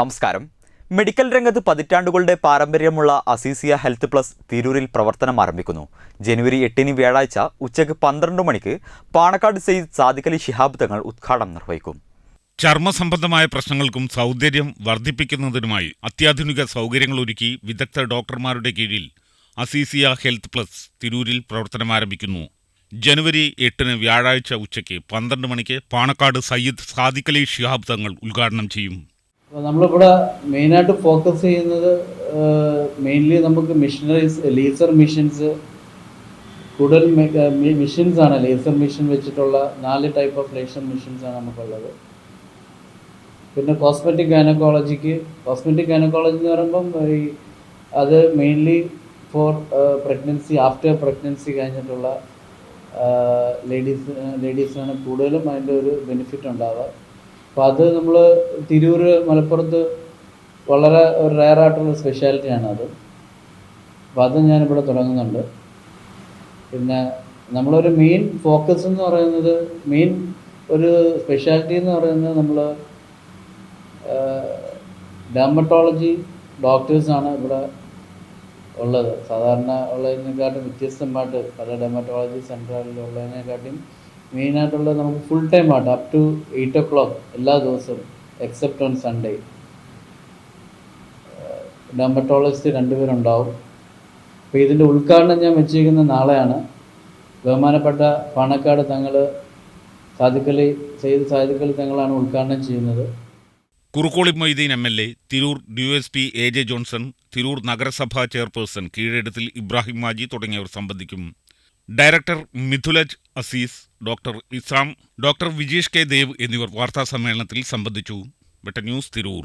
നമസ്കാരം. മെഡിക്കൽ രംഗത്ത് പതിറ്റാണ്ടുകളുടെ പാരമ്പര്യമുള്ള അസീസിയ ഹെൽത്ത് പ്ലസ് തിരൂരിൽ പ്രവർത്തനം ആരംഭിക്കുന്നു. ജനുവരി എട്ടിന് വ്യാഴാഴ്ച ഉച്ചയ്ക്ക് പന്ത്രണ്ട് മണിക്ക് പാണക്കാട് സെയ്ദ് സാദിഖലി ശിഹാബ് തങ്ങൾ ഉദ്ഘാടനം നിർവഹിക്കും. ചർമ്മ സംബന്ധമായ പ്രശ്നങ്ങൾക്കും സൗന്ദര്യം വർദ്ധിപ്പിക്കുന്നതിനുമായി അത്യാധുനിക സൗകര്യങ്ങൾ ഒരുക്കി വിദഗ്ധ ഡോക്ടർമാരുടെ കീഴിൽ അസീസിയ ഹെൽത്ത് പ്ലസ് തിരൂരിൽ പ്രവർത്തനം ആരംഭിക്കുന്നു. ജനുവരി എട്ടിന് വ്യാഴാഴ്ച ഉച്ചയ്ക്ക് പന്ത്രണ്ട് മണിക്ക് പാണക്കാട് സയ്യിദ് സാദിഖലി ഷിഹാബ് തങ്ങൾ ഉദ്ഘാടനം ചെയ്യും. നമ്മളിവിടെ മെയിനായിട്ട് ഫോക്കസ് ചെയ്യുന്നത് മെയിൻലി നമുക്ക് മിഷനറീസ് ലേസർ മിഷൻസ് കൂടുതൽ മിഷൻസ് ആണ്. ലേസർ മിഷൻ വെച്ചിട്ടുള്ള നാല് ടൈപ്പ് ഓഫ് ലേസർ മിഷൻസ് ആണ് നമുക്കുള്ളത്. പിന്നെ കോസ്മെറ്റിക് ഗൈനക്കോളജിക്ക് കോസ്മെറ്റിക് ഗൈനക്കോളജി എന്ന് പറയുമ്പം ഈ അത് mainly for pregnancy after pregnancy കഴിഞ്ഞിട്ടുള്ള ലേഡീസ് ലേഡീസിനാണ് കൂടുതലും അതിന്റെ ഒരു ബെനിഫിറ്റ് ഉണ്ടാവുക. അപ്പോൾ അത് നമ്മൾ തിരൂർ മലപ്പുറത്ത് വളരെ ഒരു റയറായിട്ടുള്ള സ്പെഷ്യാലിറ്റിയാണ് അത്. അപ്പോൾ അത് ഞാനിവിടെ തുടങ്ങുന്നുണ്ട്. പിന്നെ നമ്മളൊരു മെയിൻ ഫോക്കസ് എന്ന് പറയുന്നത് മെയിൻ ഒരു സ്പെഷ്യാലിറ്റി എന്ന് പറയുന്നത് നമ്മൾ ഡെർമറ്റോളജി ഡോക്ടേഴ്സാണ് ഇവിടെ ഉള്ളത്. സാധാരണ ഉള്ളതിനെക്കാട്ടും വ്യത്യസ്തമായിട്ട് പല ഡെർമറ്റോളജി സെന്ററുകളിലുള്ളതിനെക്കാട്ടും മെയിനായിട്ടുള്ളത് നമുക്ക് ഫുൾ ടൈം ആയിട്ട് up to eight o'clock എല്ലാ ദിവസവും എക്സെപ്റ്റ് ഓൺ സൺഡേ ഡെർമറ്റോളജിസ്റ്റ് രണ്ടുപേരുണ്ടാവും. അപ്പോൾ ഇതിന്റെ ഉദ്ഘാടനം ഞാൻ വെച്ചിരിക്കുന്ന നാളെയാണ്. ബഹുമാനപ്പെട്ട പാണക്കാട് തങ്ങൾ സാധുക്കളി ചെയ്ത് സാധുക്കളി തങ്ങളാണ് ഉദ്ഘാടനം ചെയ്യുന്നത്. Kurukkoli Moideen M L A Tirur D S P A J Johnson Tirur നഗരസഭാ ചെയർപേഴ്സൺ കീഴെടുത്തിൽ ഇബ്രാഹിം മാജി തുടങ്ങിയവർ സംബന്ധിക്കും director Mithulaj Azeez doctor Isam doctor Vijesh K Dev എന്നിവർ വാർത്താ സമ്മേളനത്തിൽ സംബന്ധിച്ചു. വെട്ടന്യൂസ് തിരൂർ.